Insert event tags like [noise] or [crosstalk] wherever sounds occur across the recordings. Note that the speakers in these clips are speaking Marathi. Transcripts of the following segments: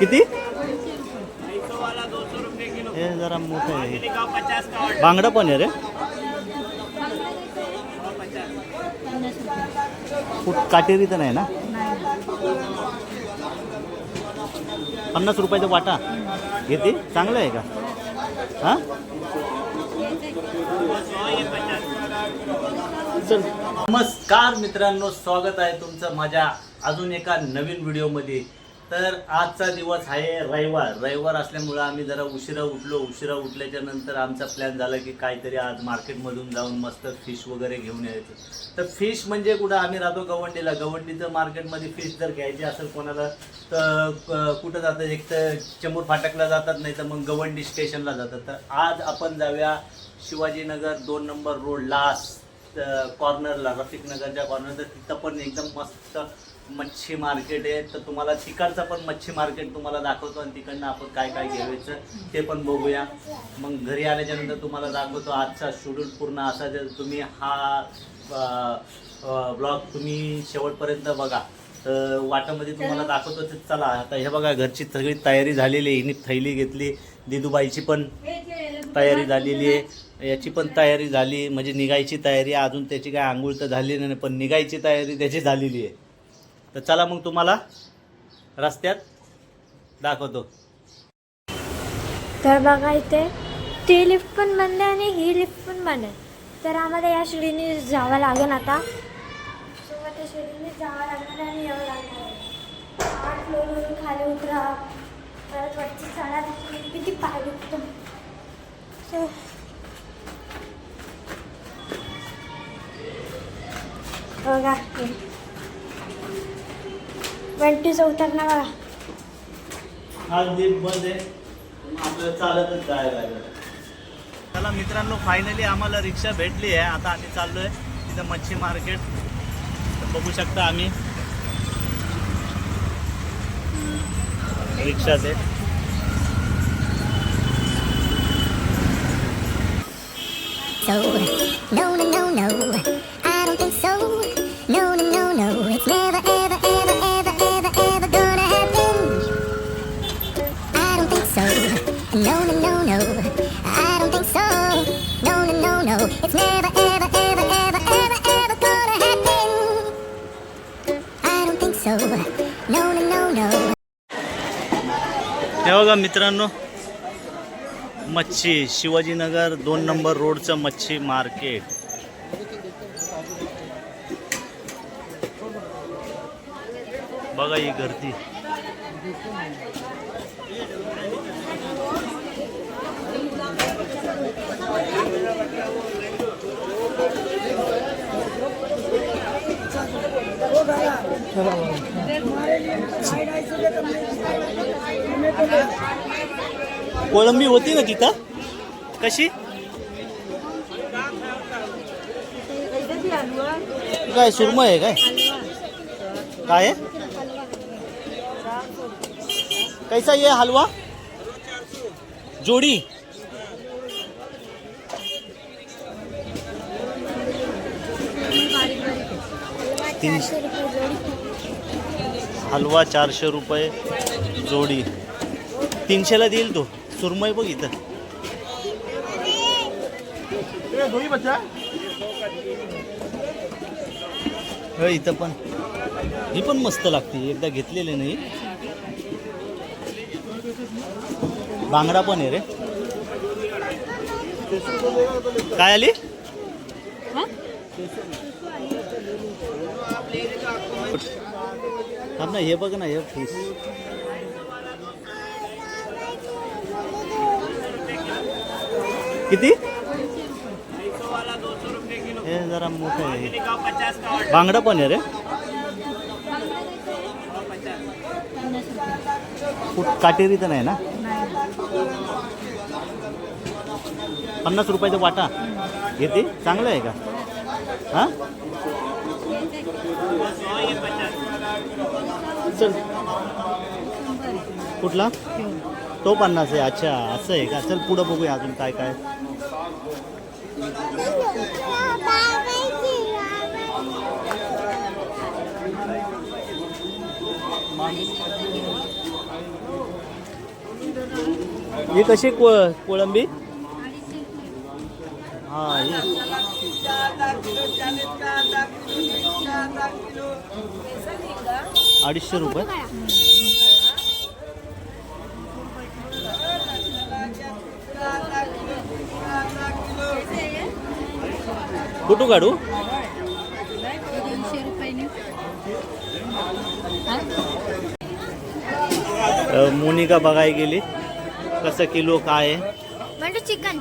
किती? हे जरा मोठं आहे. बांगडा पण आहे रे. काटेरी तर नाही ना? पन्नास रुपयाचा वाटा. घेते? चांगलं आहे का? हां? चल. नमस्कार मित्रांनो स्वागत आहे तुमचं माझ्या अजून एका नवीन व्हिडिओमध्ये तर आजचा दिवस आहे रविवार. रविवार असल्यामुळं आम्ही जरा उशिरा उठलो. उशिरा उठल्याच्या नंतर आमचा प्लॅन झाला की काहीतरी आज मार्केटमधून जाऊन मस्त फिश वगैरे घेऊन यायचं. तर फिश म्हणजे कुठं आम्ही राहतो गवंडीला. गवंडीचं मार्केटमध्ये फिश जर घ्यायची असेल कोणाला तर कुठं जातं एक तर चेंबूर फाटकला जातात नाही तर मग गवंडी स्टेशनला जातात. तर आज आपण जाऊया शिवाजीनगर दोन नंबर रोड लास्ट कॉर्नरला रफिकनगरच्या कॉर्नर तर तिथं पण एकदम मस्त मच्छी मार्केट आहे तर तुम्हाला तिकडचं पण मच्छी मार्केट तुम्हाला दाखवतो आणि तिकडनं आपण काय काय घ्यायचं ते पण बघूया. मग घरी आल्याच्यानंतर तुम्हाला दाखवतो आजचा शेड्यूल पूर्ण असा जर तुम्ही हा ब्लॉग तुम्ही शेवटपर्यंत बघा. तर वाटामध्ये तुम्हाला दाखवतो ते चला आता हे बघा घरची सगळी तयारी झालेली आहे हिने थैली घेतली दिदूबाईची पण तयारी झालेली आहे. याची पण तयारी झाली म्हणजे निघायची तयारी अजून त्याची काय आंघोळ तर झाली नाही पण निघायची तयारी त्याची झालेली आहे. तर चला मग तुम्हाला रस्त्यात दाखवतो. तर बघा इथे ती लिफ्ट पण बंद आहे आणि ही लिफ्ट पण बंद आहे. तर आम्हाला या शिडीने जावं लागेल आता. त्या शिडीने जावं लागणार आणि यावं लागणार आठ फ्लोअरवरून खाली उतरा. परत वरची चढा किती पाय दुखतो सो बघा वंटीचं उतरणं बघा आज लिफ्ट बंद आहे. मग आपल्याला चालतच जायला लागेल. चला मित्रांनो फायनली आम्हाला रिक्षा भेटली आहे. आता आम्ही चाललोय तिथं मच्छी मार्केट तर बघू शकता आम्ही. रिक्षाच आहे. So, no, no, no, no, बघा मित्रांनो मच्छी शिवाजीनगर दोन नंबर रोडचं मच्छी मार्केट. बघा ही गर्दी. कोळंबी होती ना तिथं? कशी? काय सुरमय आहे काय? काय आहे? कैसा ये हलवा? जोडी? तीनशे हलवा चारशे रुपये जोडी. तीनशेला देईल तो. सुरमई बघ इथं. हो इथं पण. ही पण मस्त लागते. एकदा घेतलेली नाही. बांगडा पण आहे रे. काय आली? थांब ना हे बघ ना हे फिश किती? हे जरा मोठं आहे. बांगडा पण आहे रे. काटेरी तर नाही ना? पन्नास रुपयाचा वाटा. घेते चांगलं आहे का? हां? चल. कुठला? तो पन्नास आहे. अच्छा असं आहे का? चल पुढं बघूया अजून काय काय. ही कशी को कोळंबी? अडीचशे रुपये. कुठू काढू? मोनिका बघायला गेली. कसं किलो काय आहे? म्हणजे चिकन.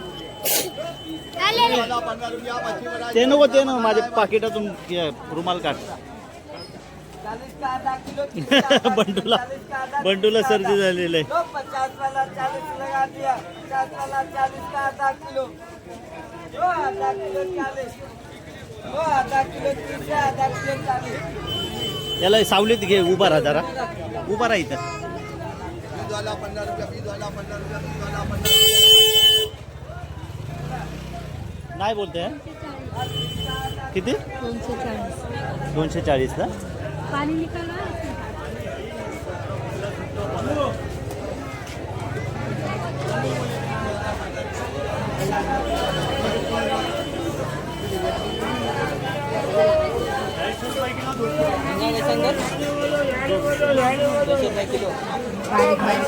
ते नको ते ना माझ्या पाकिटातून रुमाल काढ. [laughs] बंडूला बंडूला सर्दी झालेलं आहे. पचास वाला चालीस लगा दिया पचास वाला चालीस का आधा किलो आधा किलो चालीस आधा किलो तीस आधा किलो चालीस याला सावलीत घे उभा राहा जरा. उभा राहा इथं. नाही बोलते. किती? दोनशे चाळीस ना? पाणी निकाला.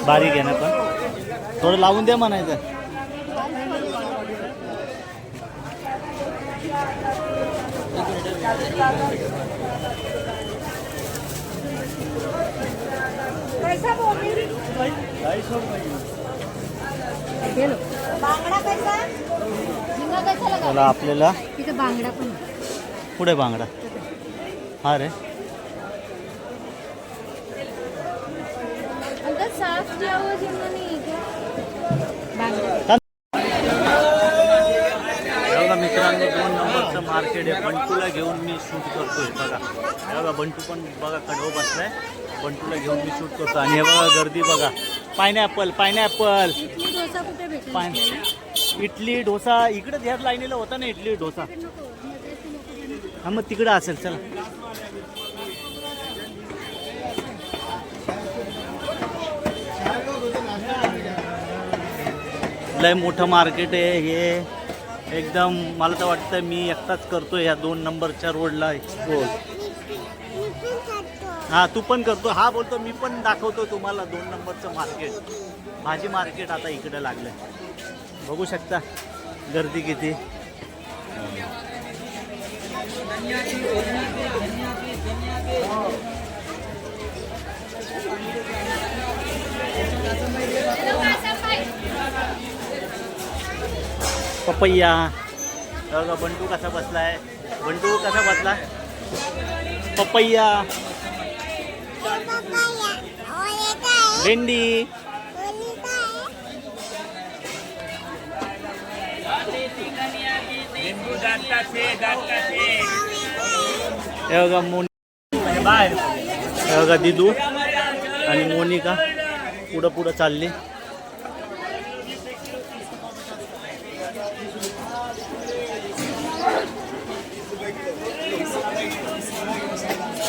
बारीक आहे ना पण? थोडं लावून द्या म्हणायचं. बांगडा पैसा? झिंगा कसा लगा त्याला आपल्याला? तिथे बांगडा पण पुढे बांगडा. हा रे. साफ किया हुआ झिंगा नहीं क्या बांगडा बघा मित्रांनो दोन नंबरचं मार्केट आहे बंटूला घेऊन मी शूट करतोय बघा. हे बघा बंटू पण बघा कडव बसलाय. बंटूला घेऊन मी शूट करतो. आणि हे बघा गर्दी बघा. Pineapple pineapple. पाय इडली डोसा. इकडे ह्या लाईनीला होता ना इडली डोसा. हा मग तिकडं असेल चला. लय मोठं मार्केट आहे हे. एकदम मला तर वाटतं मी एकटाच करतोय ह्या दोन नंबरच्या रोडला एक्सप्लोर हा तू पण करतो. हा बोलतो मी पण दाखवतो तुम्हाला दोन नंबरचं मार्केट भाजी मार्केट आता इकडे लागलंय. बघू शकता गर्दी किती. पपैया. बघा बंटू कसा बसलाय. बंटू कसा बसला पपैया. भेंडी. हे बघा मोनी. बाय हे बघा दिदू आणि मोनिका पुढं पुढं चालली.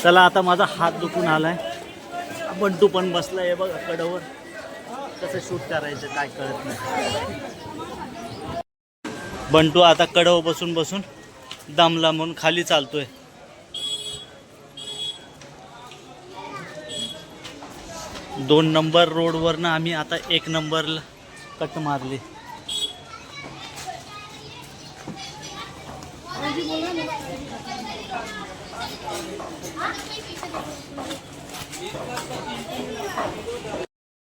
चला आता माझा हात दुखून आलाय. बंटू पण बसलाय हे बघा कडावर. कसं शूट करायचं काय कळत नाही. बंटू आता कडव बसून बसून दमला म्हणून खाली चालतोय. दोन नंबर रोडवरनं आम्ही आता एक नंबरला कट मारली.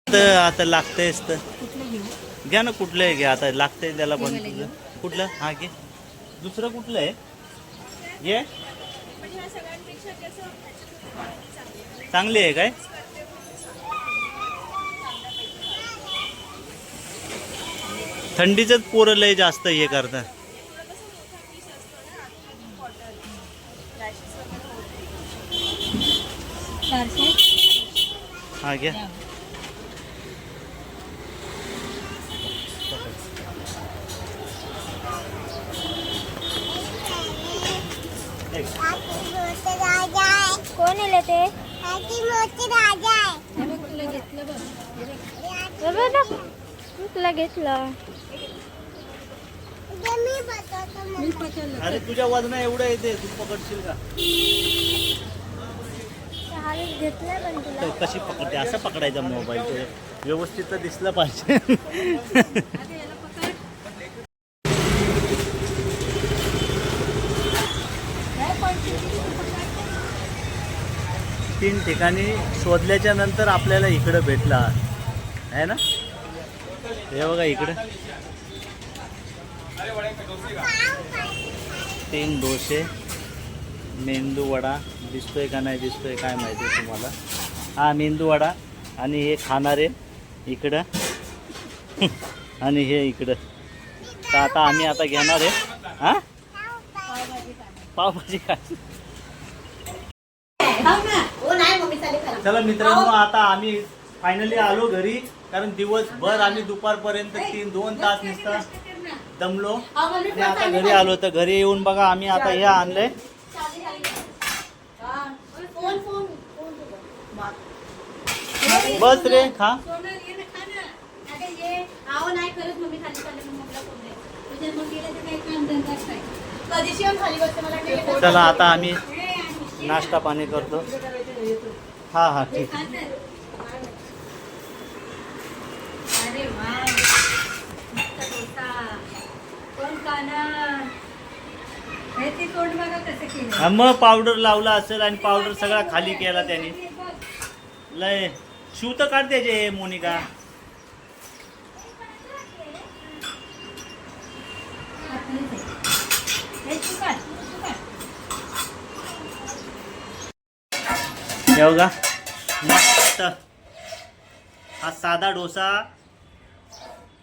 आता लागतंयच तर घ्या ना कुठलं आहे घ्या आता लागतंय त्याला पण. कुठलं? हा घे. दुसरं कुठलं आहे? घे. चांगली आहे काय? थंडीचंच पोरं लय जास्त हे करतात. चारशे हा। घ्या कोण येले ते राजा हे बघ, तुला घेतलं बघ हे बघ ना. मी तुला घेतलं अरे तुझ्या वजना एवढं येते तू पकडशील का हालत घेतलं पण तुला तर कशी पकडते. असं पकडायचा मोबाईल व्यवस्थित तर दिसलं पाहिजे. तीन ठिकाणी शोधल्याच्या नंतर आपल्याला इकडं भेटला. आहे ना? हे बघा इकडं. तीन डोसे मेंदू वडा दिसतोय का नाही दिसतोय काय माहिती आहे तुम्हाला? हा मेंदूवाडा आणि हे खाणारे इकडं. [laughs] आणि हे इकडं. तर आता आम्ही आता घेणार आहे. हा? पावभाजी चला मित्रांनो आता आम्ही फायनली आलो घरी कारण दिवसभर आम्ही दुपारपर्यंत तीन दोन तास नुसता दमलो. आणि आता घरी आलो तर घरी येऊन बघा आम्ही आता हे आणलंय. बस रे खा. चला आता आम्ही नाश्ता पाणी करतो. हा हा ठीक अरे मग पावडर लावला असेल आणि पावडर सगळा खाली केला त्याने. लय. शिव तर काढ त्याचे मोनिका. बघा मस्त. हा साधा डोसा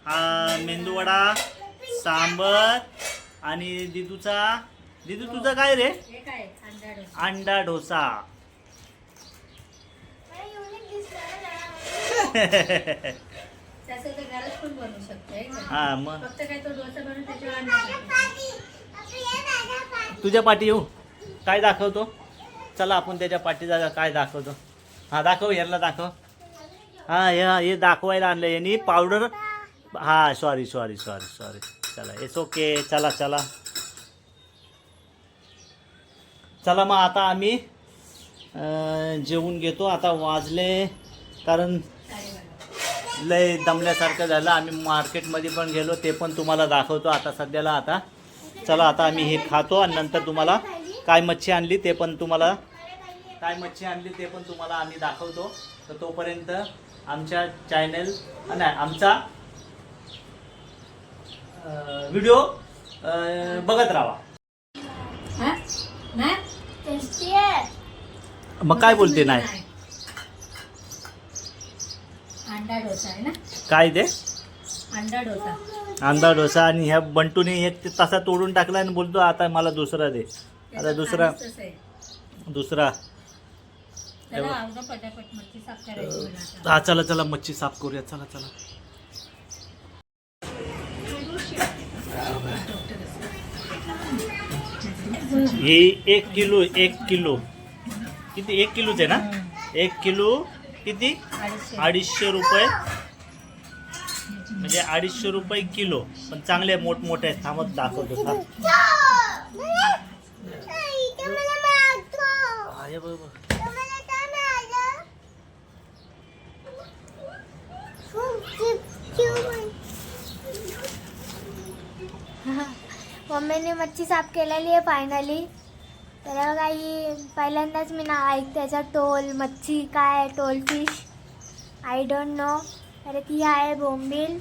हा मेंदूवडा सांबर आणि दिदूचा. दिदू तुझा काय रे? अंडा डोसा अंडा डोसा [laughs] त्याचं तर घरात पण बनवू शकतोय हा मग? फक्त काय तो डोसा बनवून त्याच्यावर अंडा टाकायचा. तुझ्या पाठी येऊ. काय दाखवतो? चला आपण त्याच्या पाठी जागा काय दाखवतो? हा दाखव याला दाखव. हा हे हे दाखवायला आणलं यांनी. पावडर हा सॉरी सॉरी सॉरी सॉरी चला इट्स ओके चला चला. चला मग आता आम्ही अं, जेवून घेतो. आता वाजले कारण लय दमल्यासारखं झालं. आम्ही मार्केटमध्ये पण गेलो ते पण तुम्हाला दाखवतो आता सध्याला आता. चला आता आम्ही हे खातो आणि नंतर तुम्हाला काय मच्छी आणली ते पण तुम्हाला काय मच्छी आणली ते पण तुम्हाला आम्ही दाखवतो. तर तोपर्यंत आमच्या चॅनल नाही आमचा व्हिडिओ बघत राहा. हा? नाही? टेस्टी आहे मग काय बोलते नाही? अंडा डोसा आहे ना? काय ते? अंडा डोसा. अंडा डोसा आणि ह्या बंटूने एक ते तसा तोडून टाकला आणि बोलतो आता मला दुसरा दे. आता दुसरा. दुसरा. हा चला चला मच्छी साफ करूया. चला चला. ही एक किलो एक किलो. किती? एक किलोच आहे ना? एक किलो किती? अडीचशे. रुपये. म्हणजे अडीचशे रुपये किलो. पण चांगले मोठमोठे आहेत. थांबत दाखवतो. बघ. [laughs] मम्मीने मच्छी साफ केलेली आहे फायनली तर बघा ही पहिल्यांदाच मी ऐक त्याचा टोल मच्छी काय टोल फिश आय डोंट नो परत ही आहे बोंबील.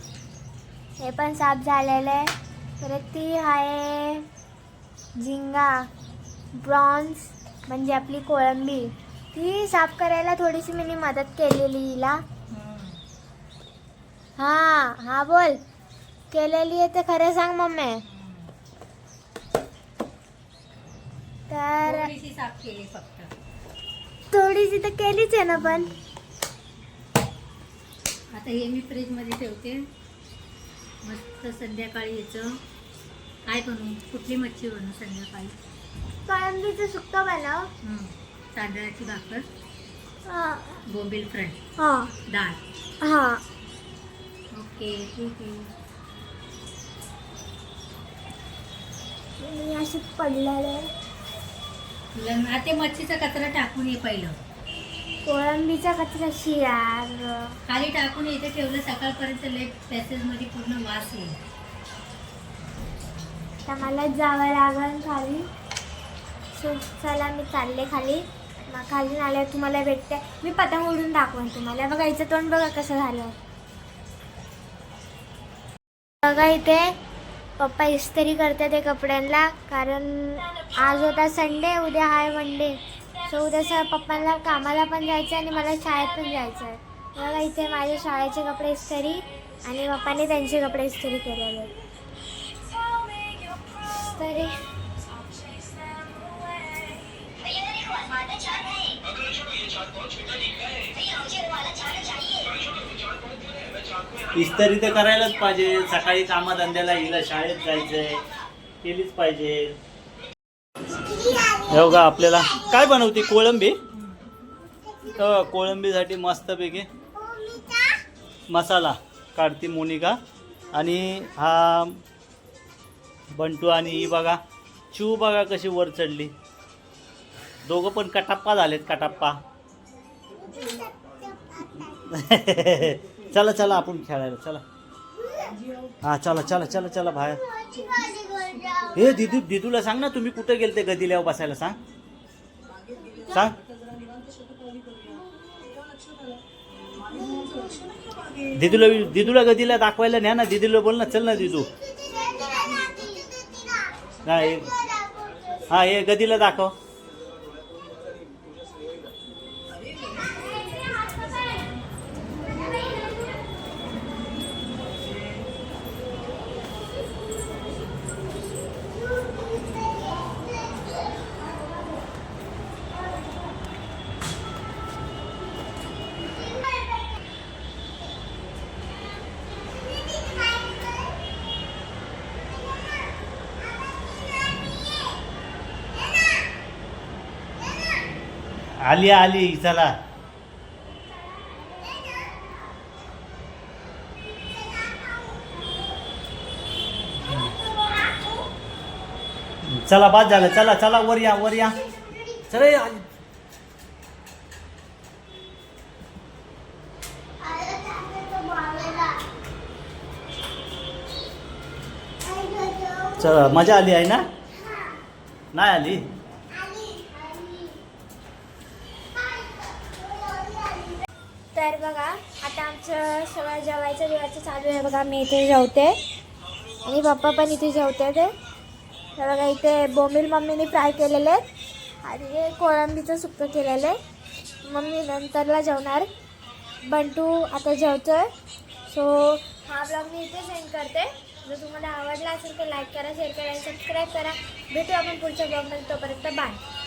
हे पण साफ झालेलं आहे. परत ती आहे झिंगा ब्रॉन्झ म्हणजे आपली कोळंबी. ती साफ करायला थोडीशी मी मदत केलेली हिला. हां हां बोल. केलेली आहे ते खरं सांग मम्मी. तर थोडीशी साफ केली फक्त. थोडीशी तर केलीच आहे ना पण. आता हे मी फ्रीजमध्ये ठेवते. मस्त संध्याकाळी याचं. काय बनवू? कुठली मच्छी बनवू संध्याकाळी? कोळंबीचं सुक्का बनव. तांदळाची भाकर. हां. बोंबील फ्राय. हां. डाळ. हां. ओके ठीक आहे. मी अशी पडलेले लग्न ते मच्छीचा कचरा टाकून ये पहिलं. कोळंबीचा कचरा शियार खाली टाकून इथे ठेवलं सकाळपर्यंत लेट पॅसेजमध्ये पूर्ण वास येईल. तर मला जावं लागेल खाली. सो चला मी चालले खाली. मग खाली आल्यावर तुम्हाला भेटते. मी पतंग उडून दाखवेन तुम्हाला. बघा इथं तोंड बघा कसं झालं. बघा इथे पप्पा इस्त्री करते ते कपड्यांना कारण आज होता संडे उद्या आहे मंडे सो उद्या सर पप्पांना कामाला पण जायचं आहे आणि मला शाळेत पण जायचं आहे बघा इथे माझ्या शाळेचे कपडे इस्त्री आणि पप्पाने त्यांचे कपडे इस्त्री केलेले आहेत. इस्त्री तर करायलाच पाहिजे. सकाळी कामाधंद्याला हिला शाळेत जायचंय. केलीच पाहिजे. हे बघा आपल्याला. काय बनवते? कोळंबी? तर कोळंबीसाठी मस्तपैकी मसाला काढती मोनिका. आणि हा बंटू आणि ही बघा चिव बघा कशी वर चढली. दोघं पण कटाप्पा झालेत कटाप्पा. [laughs] चला चला आपण खेळायला चला. हा चला चला चला चला बाहेर. हे दिदू दिदूला सांग ना तुम्ही कुठे गेलते गदिल्यावर बसायला सांग. सांग. दिदूला दिदूला गदीला दाखवायला न्या ना दिदूला बोल ना चल ना दिदू. हा हे हा हे गदीला दाखव. आली आली चला. चला बाद झालं. चला चला वर या वर या. चला या. चला मजा आली आहे ना? नाही आली? तर बघा आता आमचं सगळं जेवायचं जेवायचं चालू आहे बघा. मी इथे जेवते. आणि पप्पा पण इथे जेवते ते. तर बघा इथे बोंबील मम्मीने फ्राय केलेले आहेत. आणि हे कोळंबीचं सुक्कं केलेलं आहे. मम्मी नंतरला जेवणार. बंटू आता जेवतोय. सो हा ब्लॉग मी इथे सेंड करते. जर तुम्हाला आवडला असेल तर लाईक करा शेअर करा आणि सबस्क्राईब करा. भेटू आपण पुढच्या ब्लॉगमध्ये तोपर्यंत बाय